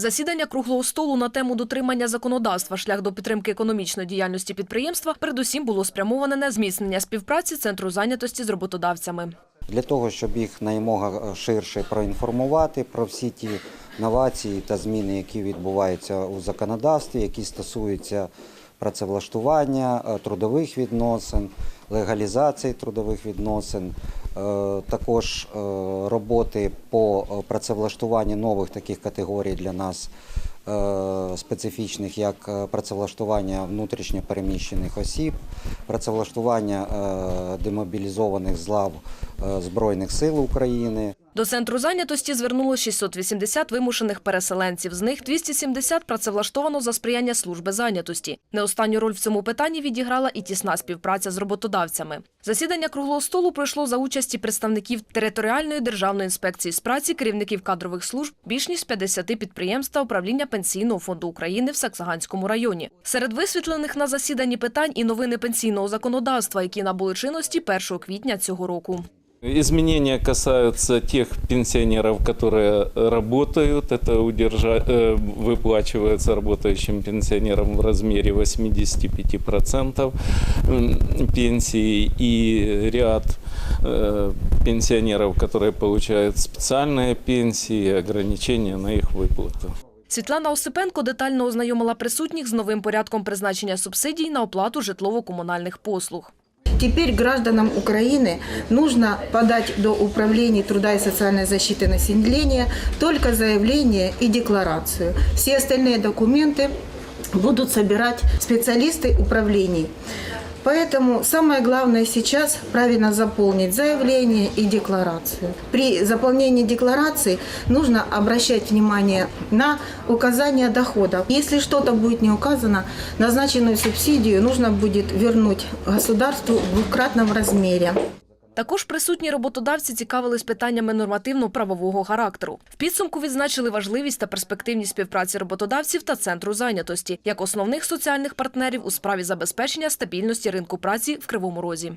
Засідання круглого столу на тему дотримання законодавства шлях до підтримки економічної діяльності підприємства передусім було спрямоване на зміцнення співпраці центру зайнятості з роботодавцями. для того, щоб їх наймога ширше проінформувати про всі ті новації та зміни, які відбуваються у законодавстві, які стосуються працевлаштування, е, трудових відносин, легалізації трудових відносин, е, також е, роботи по працевлаштуванні нових таких категорій для нас е, специфічних, як е, працевлаштування внутрішньо переміщених осіб, працевлаштування е, демобілізованих з лав е, Збройних сил України. До центру зайнятості звернуло 680 вимушених переселенців. З них 270 працевлаштовано за сприяння служби зайнятості. Не останню роль в цьому питанні відіграла і тісна співпраця з роботодавцями. Засідання круглого столу пройшло за участі представників територіальної державної інспекції з праці, керівників кадрових служб, більш ніж 50 підприємств та управління Пенсійного фонду України в Саксаганському районі. Серед висвітлених на засіданні питань і новини пенсійного законодавства, які набули чинності 1 квітня цього року. Изменения касаются тех пенсионеров, которые работают. Это удержа... э, выплачивается работающим пенсионерам в размере 85% м, пенсии и ряд э, пенсионеров, которые получают специальные пенсии и ограничения на их выплату. Світлана Осипенко детально ознайомила присутніх з новим порядком призначення субсидій на оплату житлово-комунальних послуг. Теперь гражданам Украины нужно подать до Управления труда и социальной защиты населения только заявление и декларацию. Все остальные документы будут собирать специалисты управлений. Поэтому самое главное сейчас правильно заполнить заявление и декларацию. При заполнении декларации нужно обращать внимание на указание доходов. Если что-то будет не указано, назначенную субсидию нужно будет вернуть государству в двукратном размере. Також присутні роботодавці цікавились питаннями нормативно-правового характеру. В підсумку відзначили важливість та перспективність співпраці роботодавців та центру зайнятості як основних соціальних партнерів у справі забезпечення стабільності ринку праці в Кривому Розі.